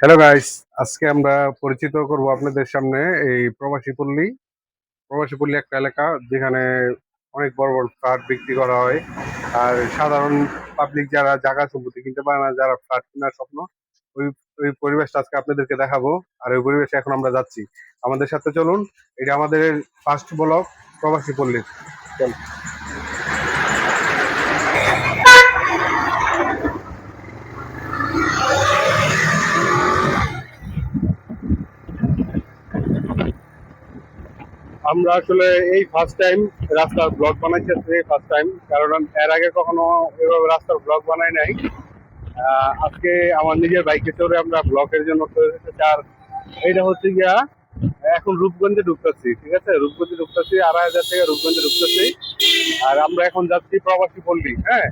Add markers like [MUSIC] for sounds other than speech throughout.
Hello guys আজকে আমরা পরিচিত করব আপনাদের সামনে এই প্রবাসী পল্লী। প্রবাসী পল্লী একটা এলাকা যেখানে অনেক বড় বড় ফ্ল্যাট বিক্রি করা হয়। আর সাধারণ পাবলিক যারা জায়গা সম্পত্তি কিনতে পারে না, যারা ফ্ল্যাট কেনার স্বপ্ন, ওই ওই পরিবেশটা আজকে আপনাদেরকে দেখাবো। আর ওই পরিবেশে এখন আমরা যাচ্ছি। আমাদের সাথে চলুন, এটা আমাদের ফার্স্ট ব্লক প্রবাসী পল্লীর চল। আমরা আসলে এই ফার্স্ট টাইম রাস্তার ব্লক ব্লগ বানাইতেছি ফার্স্ট টাইম কারণ এর আগে কখনো এভাবে রাস্তার ব্লগ বানাই নাই। আজকে আমার নিজের বাইকে চড়ে আমরা ব্লকের জন্য আর এইটা হচ্ছে গিয়া, এখন রূপগঞ্জে ঢুকতেছি, ঠিক আছে? রূপগঞ্জে ঢুকতেছি, আড়াই হাজার থেকে রূপগঞ্জে ঢুকতেছি, আর আমরা এখন যাচ্ছি প্রবাসী পল্লী হ্যাঁ?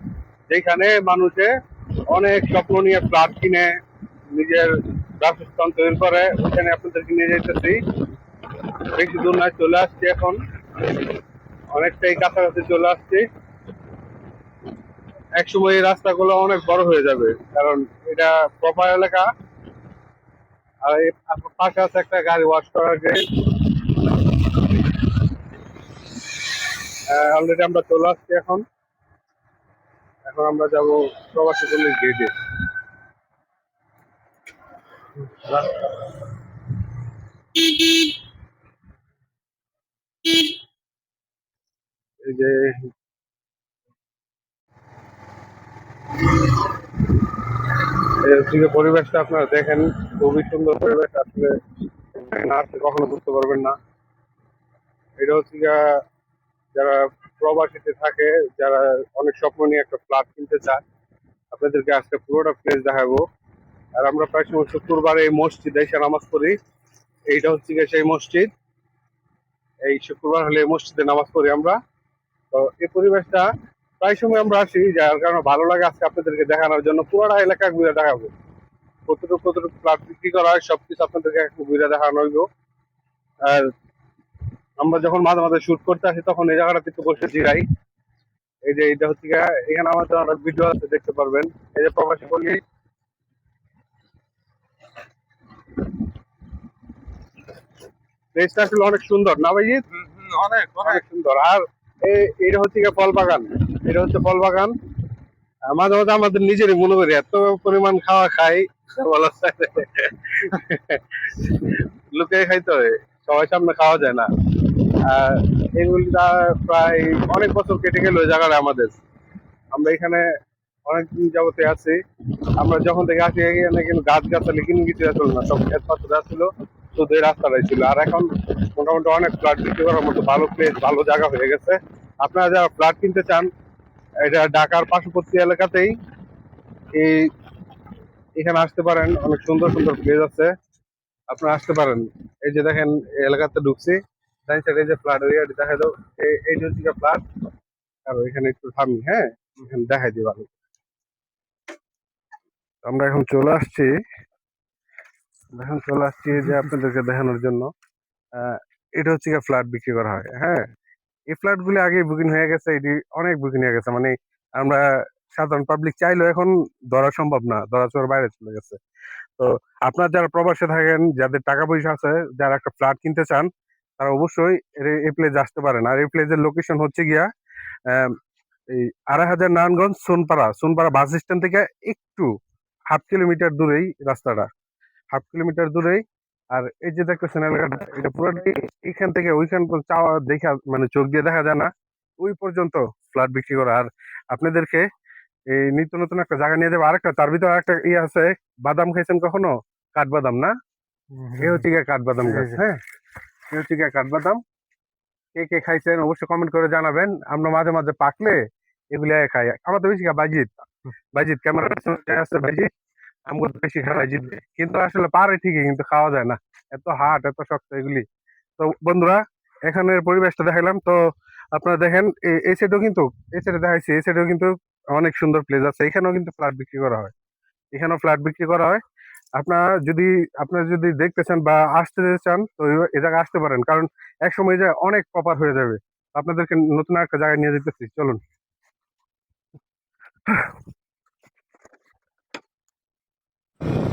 যেখানে মানুষে অনেক স্বপ্ন নিয়ে ফ্ল্যাট কিনে নিজের বাসস্থান তৈরি করে ওখানে আপনাদেরকে নিয়ে যেতেছি বেশি দূর নয় চলে আসছি এখন। অনেকটাই কাছাকাছি চলে আসছি। এক সময় এই রাস্তাগুলো অনেক বড় হয়ে যাবে, কারণ এটা প্রপার এলাকা। আর এই পাশে আছে একটা গাড়ি ওয়াশ করার গেট অলরেডি আমরা চলে আসছি এখন। এখন আমরা যাব প্রবাসী পল্লীর গেটে এই যে গিয়ে পরিবেশটা আপনারা দেখেন, খুবই সুন্দর পরিবেশ আসলে। না কখনো বুঝতে পারবেন না। এটা হচ্ছে যারা প্রবাসীতে থাকে, যারা অনেক স্বপ্ন নিয়ে একটা ফ্ল্যাট কিনতে চায়, আপনাদেরকে আজকে পুরোটা প্লেস দেখাবো। আর আমরা প্রায় সময় শুক্রবার এই মসজিদে এসে নামাজ পড়ি। এইটা হচ্ছে গিয়ে সেই মসজিদ। এই শুক্রবার হলে মসজিদে নামাজ পড়ি আমরা। তো এই পরিবেশটা প্রায় সময় আমরা আসি, যার কারণে ভালো লাগে আজকে আপনাদেরকে দেখানোর জন্য। পুরোটা এলাকা ঘুরে দেখাবো। কতটুকু কতটুকু ফ্ল্যাট বিক্রি করা হয়, সবকিছু আপনাদেরকে ঘুরে দেখানো হইব। আর আমরা যখন মাঝে মাঝে শুট করতে আসি, তখন এই জায়গাটাতে একটু বসে জিরাই এই যে এটা হচ্ছে এখানে আমাদের অনেক ভিডিও আছে, দেখতে পারবেন। এই যে প্রবাসী বলি প্লেসটা আসলে অনেক সুন্দর না ভাই অনেক অনেক। সুন্দর। আর এটা হচ্ছে ফল বাগান এটা হচ্ছে ফল বাগান মাঝে মাঝে আমাদের নিজেরই মনে করি এত পরিমাণ খাওয়া খাই বলা লুকিয়ে খাইতে হয় সবাই সামনে খাওয়া যায় না। আর এগুলিটা প্রায় অনেক বছর কেটে গেল ওই জায়গাটা আমাদের। আমরা এখানে অনেকদিন যাবতে আছি। আমরা যখন থেকে আসি এখানে কিন্তু গাছ গাছালি কিন্তু কিছু আসলো না সব ক্ষেত পাত্র ছিল। শুধু এই রাস্তাটাই ছিল। আর এখন মোটামুটি অনেক ফ্ল্যাট বিক্রি করার মতো ভালো প্লেস ভালো জায়গা হয়ে গেছে। আপনারা যারা ফ্ল্যাট কিনতে চান, এটা ঢাকার পার্শ্ববর্তী এলাকাতেই এই এখানে আসতে পারেন। অনেক সুন্দর সুন্দর প্লেস আছে। আপনারা আসতে পারেন। এই যে দেখেন, এই এলাকাতে ঢুকছি। সাইডে যে ফ্ল্যাট এরিয়াটি দেখা দাও এই- এই হচ্ছে ফ্ল্যাট আর এখানে একটু থামি হ্যাঁ? এখানে দেখাই দিই ভালো আমরা এখন চলে আসছি। এখন চলে আসছি যে আপনাদেরকে দেখানোর জন্য। এটা হচ্ছে গিয়ে ফ্ল্যাট বিক্রি করা হয় হ্যাঁ? এই ফ্ল্যাট গুলি আগে বুকিং হয়ে গেছে, এটি অনেক বুকিং হয়ে গেছে। মানে আমরা সাধারণ পাবলিক চাইলেও এখন ধরা সম্ভব না, ধরা চোর বাইরে চলে গেছে। তো আপনার যারা প্রবাসে থাকেন, যাদের টাকা পয়সা আছে, যারা একটা ফ্ল্যাট কিনতে চান, তারা অবশ্যই এই প্লেস আসতে পারেন। আর এই প্লেসের লোকেশন হচ্ছে গিয়া এই আড়াই হাজার নারায়ণগঞ্জ সোনপাড়া। সোনপাড়া বাস স্ট্যান্ড থেকে একটু হাফ কিলোমিটার দূরেই রাস্তাটা। হাফ কিলোমিটার দূরেই। আর এই যে দেখতেছেন এলাকাটা এটা পুরোটাই এখান থেকে ওইখান চাওয়া দেখা মানে চোখ দিয়ে দেখা যায় না। ওই পর্যন্ত ফ্ল্যাট বিক্রি করা। আর আপনাদেরকে এই নিত্য নতুন একটা জায়গা নিয়ে যাব। আরেকটা তার ভিতরে আরেকটা ইয়ে আছে বাদাম খাইছেন কখনো? কাঠবাদাম না? এ হচ্ছে গিয়ে কাঠবাদাম গাছ হ্যাঁ? এ হচ্ছে গিয়ে কাঠবাদাম। কে কে খাইছেন অবশ্যই কমেন্ট করে জানাবেন। আমরা মাঝে মাঝে পাকলে এগুলি খাই। আমার তো বেশি বাইজিৎ বাইজিৎ ক্যামেরা আছে বাইজিৎ আমাকে তো বেশি খাই বাইজিৎ কিন্তু আসলে পারে ঠিকই, কিন্তু খাওয়া যায় না। এত হাট, এত শক্ত এগুলি। তো বন্ধুরা, এখানের পরিবেশটা দেখালাম তো আপনারা দেখেন, এ- এই সাইডেও কিন্তু, এই সাইডে দেখাইছি, এই সাইডেও কিন্তু অনেক সুন্দর প্লেস আছে। এখানেও কিন্তু ফ্ল্যাট বিক্রি করা হয়। এখানেও ফ্ল্যাট বিক্রি করা হয়। আপনারা যদি আপনারা যদি দেখতে চান বা আসতে চান, তো এই জায়গায় আসতে পারেন। কারণ এক সময় যে অনেক প্রপার হয়ে যাবে। আপনাদেরকে নতুন একটা জায়গায় নিয়ে যেতেছি। চলুন। you [SIGHS] [LAUGHS]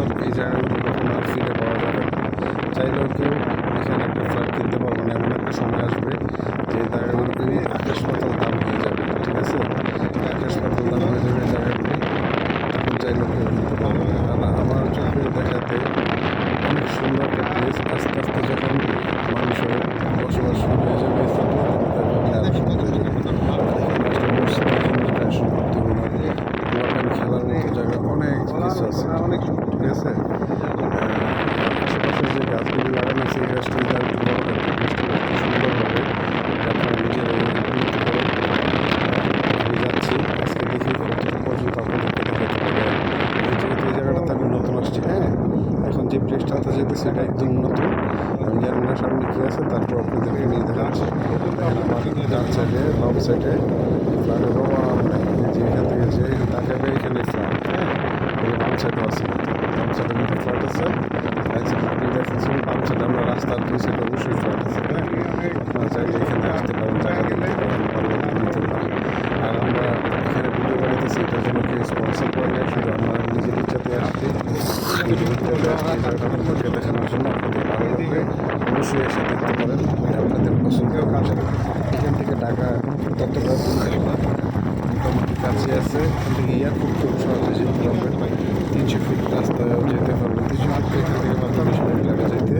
কারণ এই জায়গাগুলো কখনো আর ফিরে পাওয়া যাবে না। চাইলেও কেউ এখানে একটা ফ্ল্যাট কিনতে পারবে না, এমন একটা সময় আসবে। 11 University Western Canada মোটামুটি আছে। এখান থেকে খুব সহজে যেতে পারবেন তিনশো ফিট রাস্তায় যেতে পারবেন তিনশো ফিট এখান থেকে মাত্র বিশ মিনিট লাগে যেতে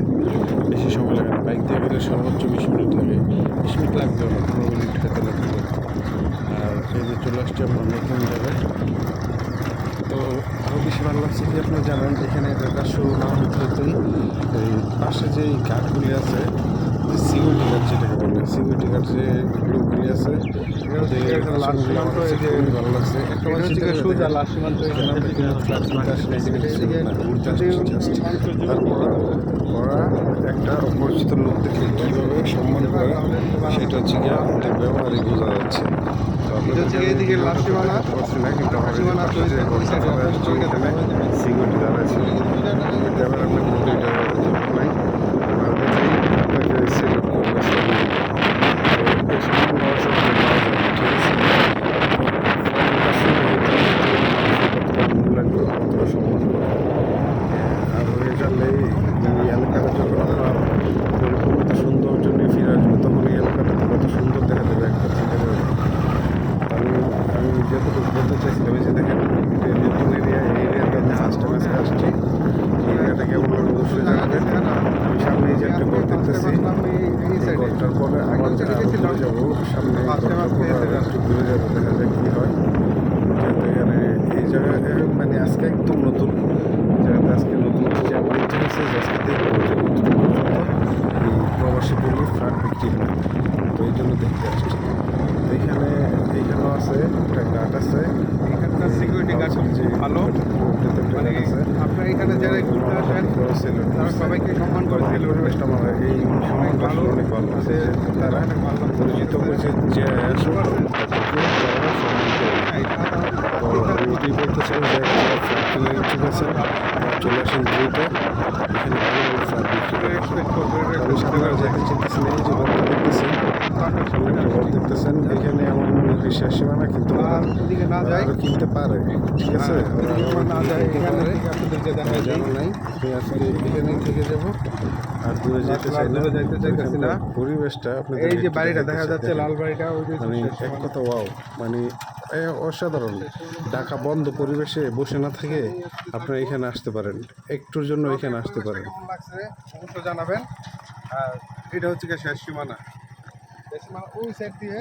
বেশি সময় লাগে না। বাইক দিয়ে গেলে সর্বোচ্চ বিশ মিনিট লাগে। বিশ মিনিট লাগবে না পনেরো মিনিট খেতে লাগবে। আর এই যে চলে আসছি আমরা নতুন জায়গায়। তো আরও বেশি ভালো লাগছে কি আপনি জানেন, এখানে ঢাকা শুরু না হতে হতেই এই পাশে যে এই ঘাটগুলি আছে সিকিউরিটি গার্ড যেটাকে বলে সিকিউরিটি গার্ড যে গ্রুপগুলি আছে যে খুবই ভালো লাগছে। একটা বার চিন্তা করে সোজা দেখেন, লাস্ট সীমান্ত এখানে আমরা কিন্তু ফ্ল্যাট কিনতে আসলে এখানে কিছু না ঘুরতে আসছি। তারপর ওরা একটা অপরিচিত লোক দেখলে কীভাবে সম্মান করে সেটা হচ্ছে গিয়ে আমাদের ব্যবহারই বোঝা যাচ্ছে। এদিকে লাস্ট সীমানা, না কিন্তু আমার সীমানা যে সিকিউরিটি দাঁড়া ছিল ক্যামেরা আপনি ঘুরতে এটা নাই আমরা দেখেই আপনাকে সিলেক্ট করবে ছবি তো এই সম্মান হওয়ার সাথে পাওয়া যাবে ঠিক আছে ফোনটা শুনে এটা কতটা মূল্যায়ন করে কতটা সম্মান করে আর হয়ে গেলে এই এলাকাটা যখন আপনার পরিপূর্ণতা সৌন্দর্য নিয়ে ফিরে আসবে তখন এই এলাকাটা কত সুন্দর দেখা যাবে একটা চিন্তা করে আমি আমি যতটুকু বলতে চাইছিলাম এই যে দেখেন এটা নতুন এরিয়া এই এরিয়াতে আমি ফার্স্ট টাইম আজকে আসছি এই এরিয়াটা কেমন লাগে অবশ্যই জানাবেন আমি সামনে এই যে একটা ঘর দেখতেছি এই ঘরটার পরে আবার যে আরও ঘুরে যাব সামনে এই ঘরটার পরে আরও একটু ঘুরে যাব দেখা যাক কী হয় যেহেতু এখানে এই জায়গায় মানে আজকে একদম নতুন এই জায়গাতে আজকে নতুন যে আমার ইচ্ছা হয়েছে যে আজকে দেখব যে কতটুকু পর্যন্ত এই প্রবাসী পল্লী ফ্ল্যাট বিক্রি হয় তো এই জন্য দেখতে আসছি তো এখানে এইখানেও আছে একটা গার্ড আছে এখানকার সিকিউরিটি গার্ড যে ভালো মানে আপনারা এখানে যারা ঘুরতে আসেন সবাইকে সম্মান করে এই পরিবেশটা আমার এই সময় ভালো। অনেক ভালো আছে তারা পরিচিত পরিচিত যে চাই যে ঠিক আছে চলে আসেন এখানে ভালো ফ্ল্যাট বিক্রি করা আমি যে দেখতেছেন এখানে আমার মনে হয় শেষ সীমানা কিন্তু কিনতে পারে ঠিক আছে? জানা নাই আমি আজকে এখানেই থেকে যাব। আর দূরে যেতে চাই না। চাইতেছি। পরিবেশটা এই যে বাড়িটা দেখা যাচ্ছে লাল বাড়িটা মানে এক কথা ওয়াও মানে এ অসাধারণ। ঢাকা বন্ধ পরিবেশে বসে না থেকে আপনারা এখানে আসতে পারেন। একটুর জন্য এখানে আসতে পারেন। জানাবেন। আর এটা হচ্ছে শেষ সীমানা। শেষ সীমানা ওই সাইড দিয়ে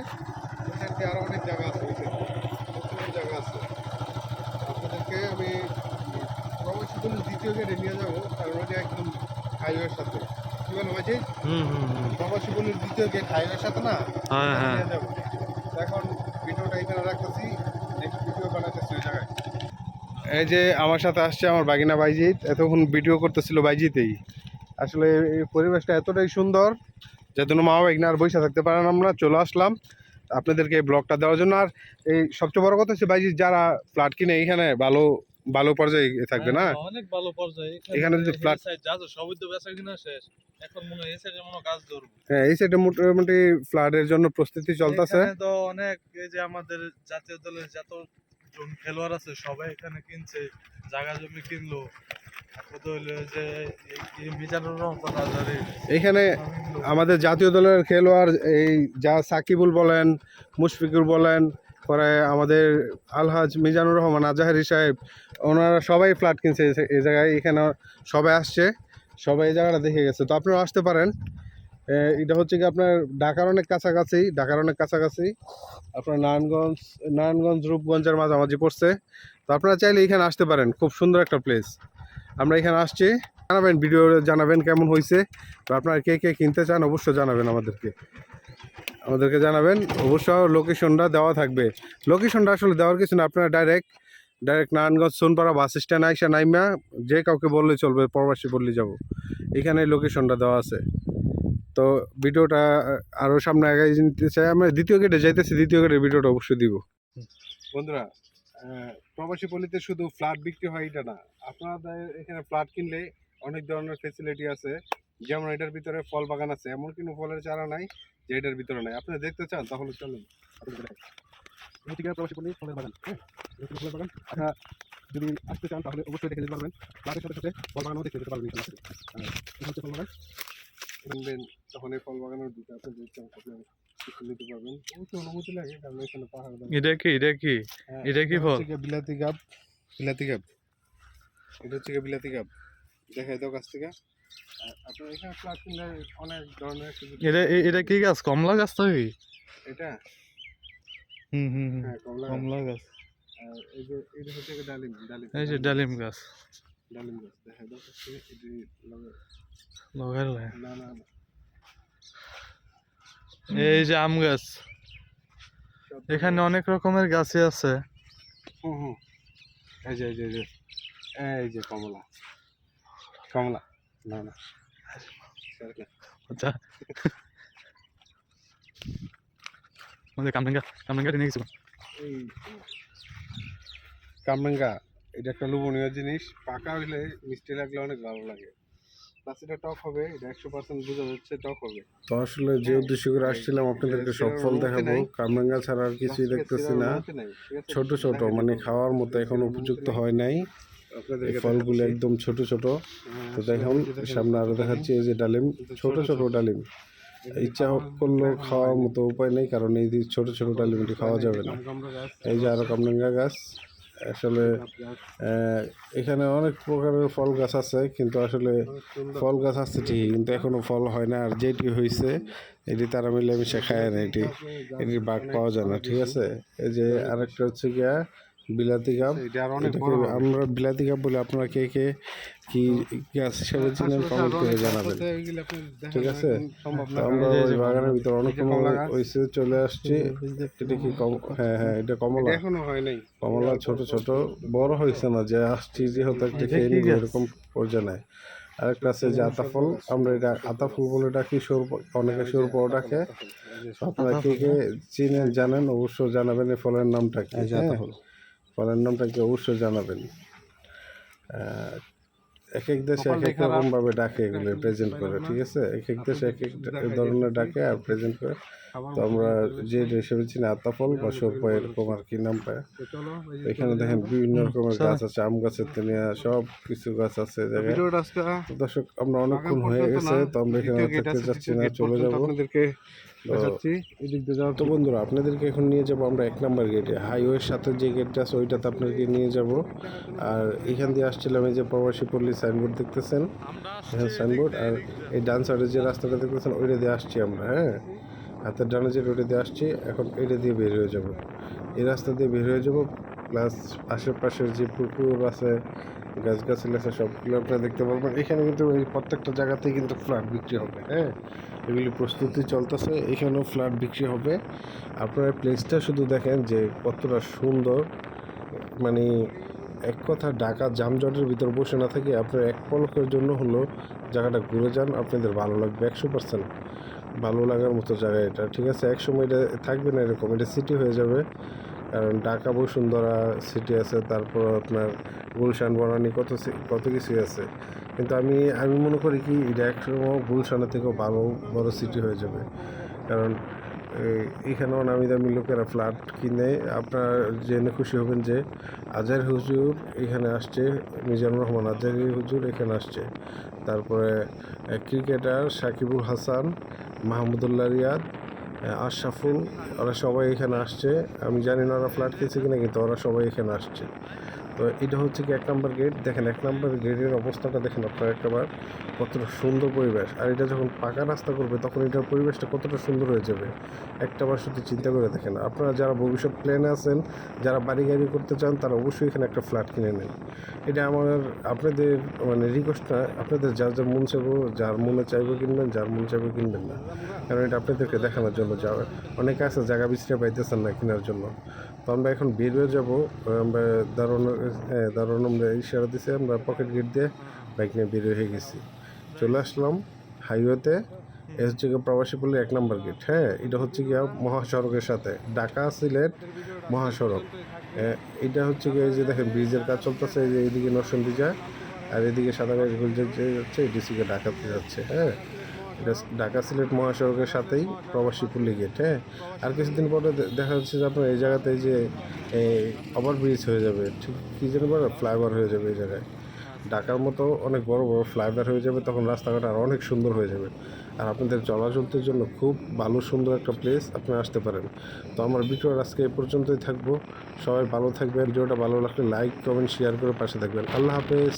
ওই সাইড দিয়ে আরও অনেক জায়গা আছে ওই সাইড প্রচুর জায়গা আছে। আপনাদেরকে আমি প্রবাসী বলে দ্বিতীয় গেটে নিয়ে যাব কারণ ওটা একদম হাইওয়ের সাথে। কি বলো ভাই প্রবাসী দ্বিতীয় গেট হাইওয়ের সাথে না? হ্যাঁ হ্যাঁ। নিয়ে যাব। এখন ভিডিওটা এখানে রাখতেছি নেক্সট ভিডিও বানাতেছি ওই জায়গায়। এই যে আমার সাথে আসছে আমার বাগিনা বাইজিৎ এতক্ষণ ভিডিও করতেছিল বাইজিতেই। আসলে এই পরিবেশটা এতটাই সুন্দর যাতে মা বাগিনা আর বসে থাকতে পারেন আমরা চলে আসলাম। আপনাদেরকে এই ব্লগটা দেওয়ার জন্য। আর এই সবচেয়ে বড় কথা হচ্ছে বাইজিৎ যারা ফ্ল্যাট কিনে এইখানে ভালো ভালো পর্যায়ে থাকবে না? হ্যাঁ, অনেক ভালো পর্যায়ে। এখানে যদি flat- যা সবই তো বেচা কিনা শেষ। এখন মনে হয় এই সাইডে মনে কাজ ধরবো। হ্যাঁ এই সাইডে মোটামুটি ফ্ল্যাটের জন্য প্রস্তুতি চলতেছে। এখানে তো অনেক এই যে আমাদের জাতীয় দলের যত লোকজন খেলোয়াড় আছে সবাই এখানে কিনছে জায়গা জমি কিনলো। এখানে আমাদের জাতীয় দলের খেলোয়াড়, এই যা সাকিবুল বলেন, মুশফিকুর বলেন, পরে আমাদের আলহাজ মিজানুর রহমান, আজাহারি সাহেব, ওনারা সবাই ফ্ল্যাট কিনছে এই- জায়গায়। এখানে সবাই আসছে, সবাই এই জায়গাটা দেখে গেছে। তো আপনারা আসতে পারেন। এটা হচ্ছে কি আপনার ঢাকার অনেক কাছাকাছি, ঢাকার অনেক কাছাকাছি। আপনার নারায়ণগঞ্জ নারায়ণগঞ্জ, রূপগঞ্জের মাঝামাঝি পড়ছে। তো আপনারা চাইলে এখানে আসতে পারেন। খুব সুন্দর একটা প্লেস আমরা এখানে আসছি। জানাবেন ভিডিও জানাবেন কেমন হয়েছে তো আপনারা কে কে কিনতে চান, অবশ্যই জানাবেন আমাদেরকে। আমাদেরকে জানাবেন। অবশ্য লোকেশনটা দেওয়া থাকবে। লোকেশনটা আসলে দেওয়ার কিছু না, আপনারা direct direct Narayanganj, Sonpara bus stand আইসা নাইমা, যে কাউকে বললে চলবে, প্রবাসী বললে যাব। এখানে লোকেশনটা দেওয়া আছে। তো ভিডিওটা আরও সামনে নিতে চাই। আমরা দ্বিতীয় গেটে যাইতেছি, দ্বিতীয় গেটের ভিডিওটা অবশ্যই দিব। বন্ধুরা প্রবাসী পল্লীতে শুধু ফ্ল্যাট বিক্রি হয় এটা না। আপনাদের এখানে ফ্ল্যাট কিনলে অনেক ধরনের ফেসিলিটি আছে। যেমন এটার ভিতরে ফল বাগান আছে। এমন কোনো ফলের চারা নাই যে এটার ভিতরে নাই। আপনি দেখতে চান তাহলে চলুন। এদিকে প্রবাসী পল্লী ফলের বাগান হ্যাঁ? ফলের বাগান আপনারা যদি আসতে চান তাহলে অবশ্যই দেখে যেতে পারবেন। ফ্ল্যাটের সাথে সাথে ফল বাগানও দেখতে যেতে পারবেন হচ্ছে ফল বাগান। তখন এই ফল বাগানের দিকে আপনি দেখতে নিতে পারবেন। অবশ্যই অনুমতি লাগে কারণ এখানে পাহাড় এটা কি এটা কি? হ্যাঁ, এটা কি ফল? বিলাতি গাব বিলাতি গাব। এটা হচ্ছে বিলাতি গাব। দেখাই দাও কাছ থেকে। আপনার এখানে ফ্ল্যাট কিনলে অনেক ধরনের এটা কি গাছ? কমলা গাছ তো এটা? হুম হুম হ্যাঁ কমলা গাছ। এই যে এটা হচ্ছে ডালিম ডালিম। এই যে ডালিম গাছ। ডালিম গাছ দেখাই দাও। কাছ থেকে এটি লগা- লাগাইলে। না না না। এই যে আম গাছ। এখানে অনেক রকমের গাছই আছে। হুম হুম। এই যে এই যে এই যে। এই যে কমলা। কমলা। না না। আচ্ছা। আমাদের কামরাঙ্গা কামরাঙ্গা নিয়ে গেছিল এই কামরাঙ্গা এটা একটা লোভনীয় জিনিস। পাকা হইলে মিষ্টি লাগলে অনেক ভালো লাগে। প্লাস এটা টক হবে এটা একশো পার্সেন্ট বোঝা যাচ্ছে টক হবে। তো আসলে যে উদ্দেশ্য করে আসছিলাম আপনাদেরকে সব ফল দেখাবো। কামরাঙ্গা ছাড়া আর কিছুই দেখতেছি না। ছোট ছোট মানে খাওয়ার মতো এখন উপযুক্ত হয় নাই। এই ফলগুলো একদম ছোট ছোট। তো দেখুন সামনে আরও দেখাচ্ছি এই যে ডালিম ছোট ছোট ডালিম। ইচ্ছা করলেও খাওয়ার মতো উপায় নেই কারণ এই ছোট ছোট ডালিমটি খাওয়া যাবে না। এই যে আরও কামরাঙ্গা গাছ। আসলে আহ, এখানে অনেক প্রকারের ফল গাছ আছে কিন্তু আসলে ফল গাছ আছে ঠিকই কিন্তু এখনও ফল হয় না। আর যেটি হয়েছে এটি তারা মিলে মিশে খায় না এটি এটির বাঘ পাওয়া যায় না ঠিক আছে? এই যে আরেকটা হচ্ছে গিয়া বিলাতি গাব এটা আর অনেক এটাকে বড় হবে। আমরা বিলাতি গাব বলে আপনারা কে কে কি গাছ হিসাবে চিনেন কমেন্ট করে জানাবেন। ঠিক আছে? তো আমরা ওই বাগানের ভিতরে অনেক। হয়েছে চলে আসছি। এটা কি কম- হ্যাঁ হ্যাঁ এটা কমলা। এখনও হয় নাই। কমলা ছোট ছোট বড় হয়েছে না যে আসছি যেহেতু একটা খেয়ে নিব এরকম পর্যায়ে। নাই আরেকটা আছে যে আতা ফল। আমরা এটা আতা ফুল বলে ডাকি সৌর অনেকে সৌর পাও ডাকে আপনারা কে কে চিনেন জানেন অবশ্যই জানাবেন এই ফলের নামটা কি হ্যাঁ? ফলের নামটা কি অবশ্যই জানাবেন। এক এক দেশে এক এক রকম ভাবে ডাকে এগুলো প্রেজেন্ট করে ঠিক আছে? এক এক দেশে এক এক ধরনের ডাকে আর প্রেজেন্ট করে। তো আমরা যে হিসেবে চিনি আতা ফল বা সৌরপা এরকম আর কি নাম পায়। এখানে দেখেন বিভিন্ন রকমের গাছ আছে আম গাছের থেকে সব কিছু গাছ আছে জায়গায়। দর্শক আমরা অনেকক্ষণ হয়ে গেছে তো আমরা এখানে থাকতে যাচ্ছি না চলে যাব। তো বন্ধুরা আপনাদেরকে এখন নিয়ে যাব আমরা এক নম্বর গেটে হাইওয়ের সাথে যে গেটটা আছে ওইটাতে আপনাদেরকে নিয়ে যাব। আর এখান দিয়ে আসছিলাম এই যে প্রবাসী পল্লী সাইনবোর্ড দেখতেছেন? হ্যাঁ সাইনবোর্ড আর এই ডান সাইডে যে রাস্তাটা দেখতেছেন ওইটা দিয়ে আসছি আমরা হ্যাঁ? হাতের ডানে যে রোডে দিয়ে আসছি এখন এটা দিয়ে বের হয়ে যাব। এই রাস্তা দিয়ে বের হয়ে যাব প্লাস আশেপাশের যে পুকুর আছে, গাছগাছালি আছে, সবগুলো আপনারা দেখতে পারবেন। এখানে কিন্তু এই প্রত্যেকটা জায়গাতেই কিন্তু ফ্ল্যাট বিক্রি হবে হ্যাঁ? এগুলি প্রস্তুতি চলতেছে, এখানেও ফ্ল্যাট বিক্রি হবে। আপনারা প্লেসটা শুধু দেখেন যে কতটা সুন্দর মানে এক কথা ঢাকা জামজটের ভিতর বসে না থেকে আপনার এক পলকের জন্য হলো জায়গাটা ঘুরে যান, আপনাদের ভালো লাগবে একশো পার্সেন্ট ভালো লাগার মতো জায়গা এটা, ঠিক আছে? এক সময় এটা থাকবে না এরকম, এটা সিটি হয়ে যাবে। কারণ ঢাকা বসুন্ধরা সিটি আছে, তারপর আপনার গুলশান, বনানি কত কত কিছুই আছে। কিন্তু আমি আমি মনে করি কি, এটা গুলশানের থেকেও ভালো, বড় সিটি হয়ে যাবে। কারণ এখানেও নামি দামি লোকেরা ফ্ল্যাট কিনে, আপনার জেনে খুশি হবেন যে, আজহার হুজুর এখানে আসছে, মিজানুর রহমান আজহারি হুজুর এখানে আসছে। তারপরে ক্রিকেটার সাকিবুল হাসান, মাহমুদুল্লাহ রিয়াদ আশরাফুল, ওরা সবাই এখানে আসছে। আমি জানি না ওরা ফ্ল্যাট কিনছে কিনা, কিন্তু ওরা সবাই এখানে আসছে। তো এটা হচ্ছে কি এক নম্বর গেট দেখেন, এক নম্বর গেটের অবস্থাটা দেখেন আপনারা একটাবার কতটা সুন্দর পরিবেশ। আর এটা যখন পাকা রাস্তা করবে, তখন এটার পরিবেশটা কতটা সুন্দর হয়ে যাবে। একটাবার শুধু চিন্তা করে দেখেন। আপনারা যারা ভবিষ্যৎ প্ল্যানে আছেন, যারা বাড়ি গাড়ি করতে চান, তারা অবশ্যই এখানে একটা ফ্ল্যাট কিনে নেন। এটা আমার, আপনাদের মানে রিকোয়েস্ট না, আপনাদের যার যার মন চাইব, যার মনে চাইব কিনবেন, যার মন চাইব কিনবেন না। কারণ এটা আপনাদেরকে দেখানোর জন্য যা অনেকে আছে, জায়গা বিছড়ে পাইতেছেন না কেনার জন্য। তো আমরা এখন বের হয়ে যাব, আমরা দারুণ দারুণ আমরা ইশারা দিছে, আমরা পকেট গেট দিয়ে বাইক নিয়ে বের হয়ে গেছি। চলে আসলাম হাইওয়েতে এ হচ্ছে গিয়ে প্রবাসী পল্লীর এক নম্বর গেট হ্যাঁ? এটা হচ্ছে গিয়ে মহাসড়কের সাথে। ঢাকা সিলেট মহাসড়ক। এটা হচ্ছে গিয়ে যে দেখেন, ব্রিজের কাজ চলতেছে, এই যে এইদিকে নরসিংদী যায়, আর এদিকে সাদাগাড়ি গুলজার যে যাচ্ছে এডিসিকে ঢাকাতে যাচ্ছে হ্যাঁ? এটা ঢাকা সিলেট মহাসড়কের সাথেই প্রবাসী পল্লী গেট হ্যাঁ? আর কিছুদিন পরে দেখা যাচ্ছে যে আপনার এই জায়গাতে যে ওভার ব্রিজ হয়ে যাবে, ঠিক কী যেন বলে ফ্লাইওভার হয়ে যাবে এই জায়গায়। ঢাকার মতো অনেক বড় বড় ফ্লাইওভার হয়ে যাবে, তখন রাস্তাঘাট আর অনেক সুন্দর হয়ে যাবে। আর আপনাদের চলাচলের জন্য খুব ভালো সুন্দর একটা প্লেস আপনি আসতে পারেন। তো আমার ভিডিওর আজকে এ পর্যন্তই থাকব। সবাই ভালো থাকবেন, ভিডিওটা ভালো লাগলে লাইক কমেন্ট শেয়ার করে পাশে থাকবেন। আল্লাহ হাফেজ।